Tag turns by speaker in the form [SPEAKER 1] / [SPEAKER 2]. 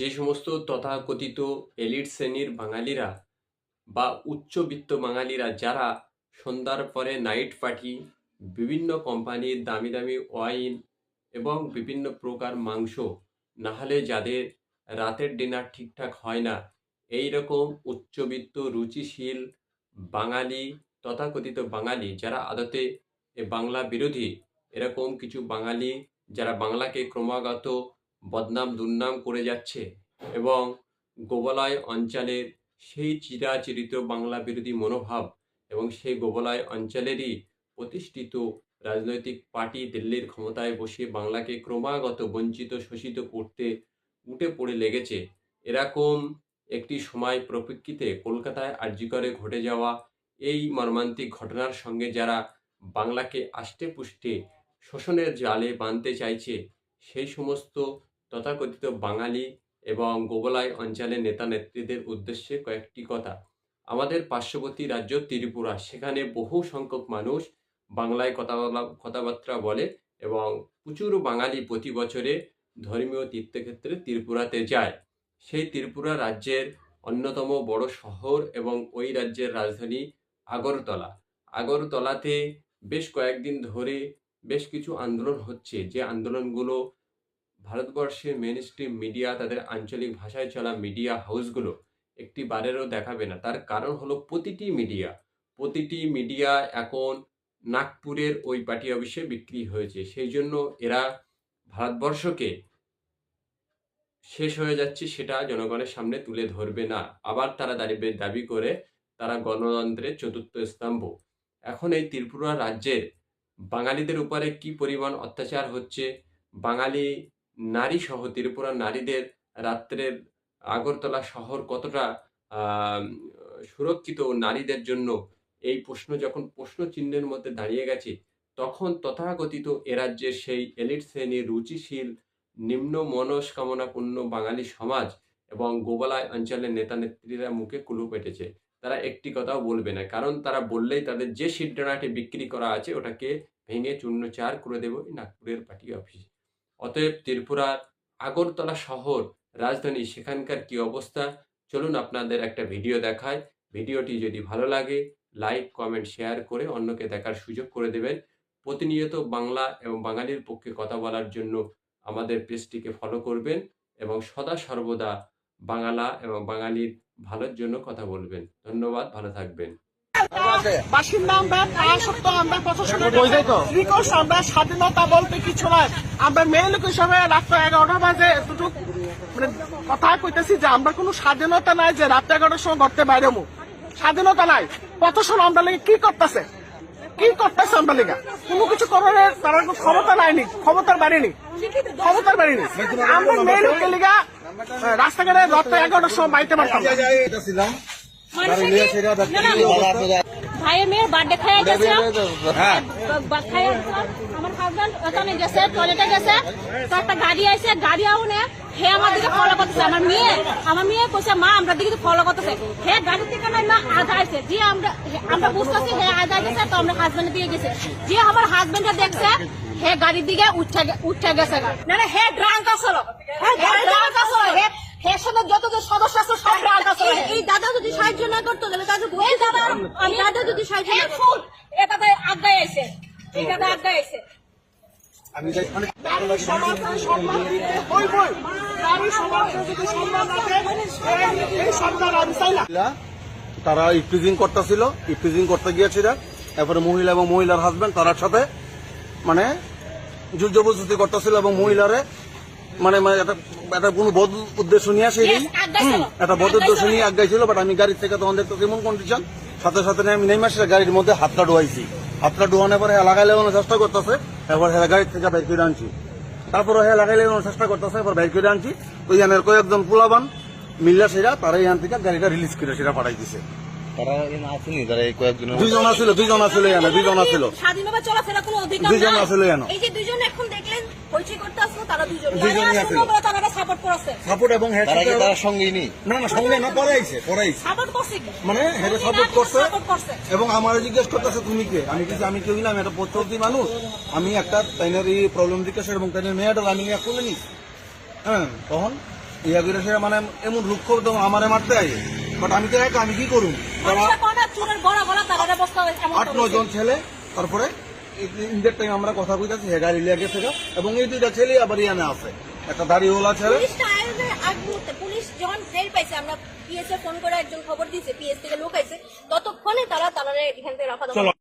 [SPEAKER 1] যে সমস্ত তথাকথিত এলিট শ্রেণির বাঙালিরা বা উচ্চবিত্ত বাঙালিরা যারা সন্ধ্যার পরে নাইট পার্টি, বিভিন্ন কোম্পানির দামি দামি ওয়াইন এবং বিভিন্ন প্রকার মাংস, না হলে যাদের রাতের ডিনার ঠিকঠাক হয় না, এই রকম উচ্চবিত্ত, রুচিশীল বাঙালি, তথাকথিত বাঙালি যারা আদতে বাংলা বিরোধী, এরকম কিছু বাঙালি যারা বাংলাকে ক্রমাগত বদনাম দুর্নাম করে যাচ্ছে এবং গোবলায় অঞ্চলের সেই চিরাচরিত বাংলা বিরোধী মনোভাব এবং সেই গোবলয় অঞ্চলেরই প্রতিষ্ঠিত রাজনৈতিক পার্টি দিল্লির ক্ষমতায় বসে বাংলাকে ক্রমাগত বঞ্চিত, শোষিত করতে উঠে পড়ে লেগেছে। এরকম একটি সময় প্রপেক্ষিতে কলকাতায় আর্যিকরে ঘটে যাওয়া এই মর্মান্তিক ঘটনার সঙ্গে যারা বাংলাকে আষ্টে পুষ্টে শোষণের জালে বাঁধতে চাইছে, সেই সমস্ত তথাকথিত বাঙালি এবং গোবলাই অঞ্চলের নেতা নেত্রীদের উদ্দেশ্যে কয়েকটি কথা। আমাদের পার্শ্ববর্তী রাজ্য ত্রিপুরা, সেখানে বহু সংখ্যক মানুষ বাংলায় কথা কথাবার্তা বলে এবং প্রচুর বাঙালি প্রতি বছরে ধর্মীয় তীর্থক্ষেত্রে ত্রিপুরাতে যায়। সেই ত্রিপুরা রাজ্যের অন্যতম বড় শহর এবং ওই রাজ্যের রাজধানী আগরতলা। আগরতলাতে বেশ কয়েকদিন ধরে বেশ কিছু আন্দোলন হচ্ছে। যে আন্দোলনগুলো ভারতবর্ষের মেন স্ট্রিম মিডিয়া তাদের আঞ্চলিক ভাষায় চলা মিডিয়া হাউসগুলো একটি বারেরও দেখাবে না। তার কারণ হলো প্রতিটি মিডিয়া প্রতিটি মিডিয়া এখন নাগপুরের ওই পার্টি অফিসে বিক্রি হয়েছে। সেই জন্য এরা ভারতবর্ষকে শেষ হয়ে যাচ্ছে সেটা জনগণের সামনে তুলে ধরবে না। আবার তারা দাঁড়িয়ে দাবি করে তারা গণতন্ত্রের চতুর্থ স্তম্ভ। এখন এই ত্রিপুরা রাজ্যের বাঙালিদের উপরে কি পরিমাণ অত্যাচার হচ্ছে? বাঙালি নারী সহ ত্রিপুরার নারীদের রাত্রের আগরতলা শহর কতটা সুরক্ষিত নারীদের জন্য এই প্রশ্ন যখন প্রশ্ন চিহ্নের মধ্যে দাঁড়িয়ে গেছে, তখন তথাকথিত এ রাজ্যের সেই এলিট শ্রেণির রুচিশীল নিম্ন মনস্কামনাপূর্ণ বাঙালি সমাজ এবং গোবালায় অঞ্চলের নেতা নেত্রীরা মুখে কুলু পেটেছে। তারা একটি কথাও বলবে না, কারণ তারা বললেই তাদের যে সিদ্ধানাটি বিক্রি করা আছে ওটাকে ভেঙে চূর্ণ চার করে দেবো নাগপুরের পার্টি অফিস। অতএব ত্রিপুরার আগরতলা শহর রাজধানী, সেখানকার কি অবস্থা? চলুন আপনাদের একটা ভিডিও দেখায় ভিডিওটি যদি ভালো লাগে, লাইক, কমেন্ট, শেয়ার করে অন্যকে দেখার সুযোগ করে দেবেন। প্রতিনিয়ত বাংলা এবং বাঙালির পক্ষে কথা বলার জন্য আমাদের পেজটিকে ফলো করবেন এবং সদা সর্বদা বাংলা এবং বাঙালির ভালোর জন্য কথা বলবেন। ধন্যবাদ, ভালো থাকবেন।
[SPEAKER 2] বাসিন্দা আমরা সত্ত্বেও আমরা প্রশাসনের আমরা স্বাধীনতা বলতে কিছু নয় আমরা মেয়ে লোক হিসাবে রাত্র এগারোটা বাজে মানে কথা কইতেছি যে আমরা কোনো স্বাধীনতা নাই যে রাত্র এগারোটার সময় ঘরতে বাইরে স্বাধীনতা নাই। প্রশাসন আমরা লেগে কি করতেছে? কি করতেছে আমরা লেগে? কোনো কিছু করার তার ক্ষমতা নাইনি ক্ষমতার বাড়িনি ক্ষমতার বাড়িনি আমরা মেয়ে লোকের লিগা রাস্তাঘাটে রাত্র এগারোটার সময় বাইতে পারতাম।
[SPEAKER 3] ভাইয়ের মেয়ের বার্থডে খাইয়া গেছিলাম। খাইয়া আমার হাজবেন্ড ওখানে গেছে টয়লেটে গেছে। তো একটা গাড়ি আইছে গাড়ি আউনে হে আমার দিকে ফলো করতেছে। আমার মেয়ে আমার মেয়ে কইছে মা আমরা দিকে ফলো করতেছে। হে গাড়ি থেকে নাই মা আধা আইছে। যে আমরা আমরা বুঝতেছি হে আধা গেছে তো আমরা হাজবেন্ডের দিকে গেছে। যে আমার হাজবেন্ডে দেখছে হে গাড়ির দিকে উঠে উঠে গেছে না না হে ড্রাঙ্ক আসল হে ড্রাঙ্ক আসল হে সাথে যত যে সদস্য আছে সব ড্রাঙ্ক এই দাদা যদি সাহায্য না করতো তাহলে দাদা আমি দাদা যদি সাহায্য না ফুল এটাতে আড্ডায় আড্ডায় এসে
[SPEAKER 2] নারী সমাজকে সম্মান দিতে হইবই নারী সমাজকে যদি সম্মান না দেয় এই- সরকার আমি চাই না
[SPEAKER 4] তারা ইফটিজিং করতেছিল ইফটিজিং করতে গিয়েছিল এরপরে মহিলা এবং মহিলার হাজবেন্ড তার সাথে মানে যুদ্ধ প্রস্তুতি করতেছিল এবং মহিলারে মানে মানে একটা একটা কোনো বদ উদ্দেশ্য নিয়ে আসে
[SPEAKER 3] Yes,
[SPEAKER 4] একটা বদ উদ্দেশ্য নিয়ে আগাইছিল বাট আমি গাড়ির থেকে তখন দেখতে কেমন কন্ডিশন সাথে সাথে আমি নেমে আসলে গাড়ির মধ্যে হাতটা ডুয়াইছি হাতটা ডুয়ানোর পরে হ্যাঁ লাগাই লাগানোর চেষ্টা করতেছে এবার হ্যাঁ গাড়ির থেকে বের করে আনছি। তারপরে হ্যাঁ লাগাই লাগানোর চেষ্টা করতেছে এবার বের করে আনছি। ওই জানের কয়েকজন পোলাবান মিল্লা সেরা তারা এখান থেকে গাড়িটা রিলিজ করে সেটা পাঠাই দিছে।
[SPEAKER 5] তারা আসেনি তারা এই কয়েকদিনের
[SPEAKER 4] দুইজন আছিল দুইজন আছিল এখানে দুইজন আছিল
[SPEAKER 3] স্বাধীনভাবে চলাফেরা কোনো অধিকার
[SPEAKER 4] দুইজন
[SPEAKER 3] নাই।
[SPEAKER 4] আসলে
[SPEAKER 3] এই যে দুইজন এখন দেখলেন হইচই করতে আসলো তারা দুইজন।
[SPEAKER 4] দুইজনই আছিল।
[SPEAKER 3] তারা সাপোর্ট করছে।
[SPEAKER 4] সাপোর্ট এবং হেড
[SPEAKER 5] তারা তারা সঙ্গেই নেই?
[SPEAKER 4] না না সঙ্গে না পরে আইছে
[SPEAKER 3] সাপোর্ট করছে
[SPEAKER 4] মানে হেডে সাপোর্ট করছে এবং আমার জিজ্ঞেস করতেছে তুমি কে? আমি কিছু আমি কেউ না আমি একটা প্রত্যেকটি মানুষ। আমি একটা তাইনার এই প্রবলেম জিজ্ঞাসা এবং তাইনার মেয়েটার আমি নিয়ে খুলে নি হ্যাঁ তখন ইয়া করে মানে এমন রুক্ষ তো আমারে মারতে আই বাট আমি তো এক আমি কি
[SPEAKER 3] এমন
[SPEAKER 4] আট নয় জন ছেলে তারপরে ইন্দের টাইম আমরা কথা কইতাছি হে গাড়ি লিয়ে গেছে এবং এই দুইটা ছেলে আবার ইয়ানে আছে। একটা দাড়িওয়ালা ছেলে।
[SPEAKER 6] পুলিশ যখন টের পাইছে আমরা পিএস এ ফোন করে একজন খবর দিয়েছে পিএস থেকে লোক আইছে ততক্ষণে তারা তারা এখান থেকে দফা